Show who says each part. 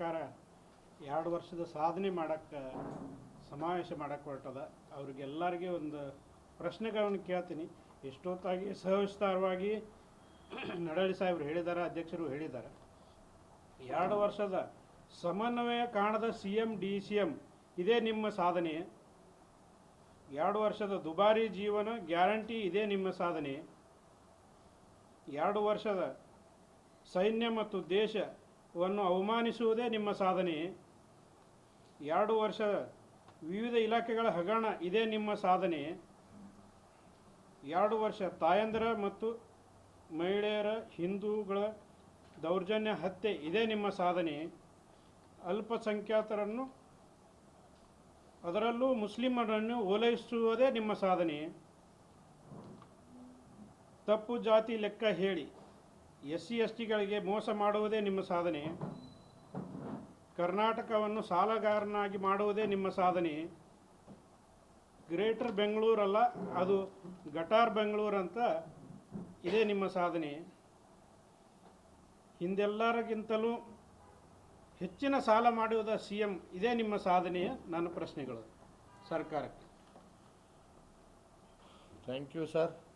Speaker 1: ಸರ್ಕಾರ ಎರಡು ವರ್ಷದ ಸಾಧನೆ ಮಾಡಕ್ಕೆ, ಸಮಾವೇಶ ಮಾಡಕ್ಕೆ ಹೊರಟದ. ಅವ್ರಿಗೆಲ್ಲರಿಗೆ ಒಂದು ಪ್ರಶ್ನೆಗಳನ್ನು ಕೇಳ್ತೀನಿ. ಎಷ್ಟೊತ್ತಾಗಿ ಸವಿಸ್ತಾರವಾಗಿ ನಡಳಿ ಸಾಹೇಬರು ಹೇಳಿದ್ದಾರೆ ಅಧ್ಯಕ್ಷರು ಹೇಳಿದ್ದಾರೆ ಎರಡು ವರ್ಷದ ಸಮನ್ವಯ ಕಾಣದ C M D C M ಇದೇ ನಿಮ್ಮ ಸಾಧನೆ. ಎರಡು ವರ್ಷದ ದುಬಾರಿ ಜೀವನ ಗ್ಯಾರಂಟಿ ಇದೇ ನಿಮ್ಮ ಸಾಧನೆ. ಎರಡು ವರ್ಷದ ಸೈನ್ಯ ಮತ್ತು ದೇಶವನ್ನು ಅವಮಾನಿಸುವುದೇ ನಿಮ್ಮ ಸಾಧನೆ. ಎರಡು ವರ್ಷ ವಿವಿಧ ಇಲಾಖೆಗಳ ಹಗರಣ ಇದೇ ನಿಮ್ಮ ಸಾಧನೆ. ಎರಡು ವರ್ಷ ತಾಯಂದಿರ ಮತ್ತು ಮಹಿಳೆಯರ ಹಿಂದೂಗಳ ದೌರ್ಜನ್ಯ ಹತ್ಯೆ ಇದೇ ನಿಮ್ಮ ಸಾಧನೆ. ಅಲ್ಪಸಂಖ್ಯಾತರನ್ನು, ಅದರಲ್ಲೂ ಮುಸ್ಲಿಮರನ್ನು ಓಲೈಸುವುದೇ ನಿಮ್ಮ ಸಾಧನೆ. ತಪ್ಪು ಜಾತಿ ಲೆಕ್ಕ ಹೇಳಿ. ಎಸ್ ಸಿ ಎಸ್ ಟಿಗಳಿಗೆ ಮೋಸ ಮಾಡುವುದೇ ನಿಮ್ಮ ಸಾಧನೆ. ಕರ್ನಾಟಕವನ್ನು ಸಾಲಗಾರನಾಗಿ ಮಾಡುವುದೇ ನಿಮ್ಮ ಸಾಧನೆ. ಗ್ರೇಟರ್ ಬೆಂಗಳೂರಲ್ಲ ಅದು ಗಟಾರ್ ಬೆಂಗಳೂರು ಅಂತ ಇದೇ ನಿಮ್ಮ ಸಾಧನೆ. ಹಿಂದೆಲ್ಲರಿಗಿಂತಲೂ ಹೆಚ್ಚಿನ ಸಾಲ ಮಾಡುವುದ ಸಿ ಎಂ ಇದೇ ನಿಮ್ಮ ಸಾಧನೆಯ ನನ್ನ ಪ್ರಶ್ನೆಗಳು ಸರ್ಕಾರಕ್ಕೆ.
Speaker 2: Thank you sir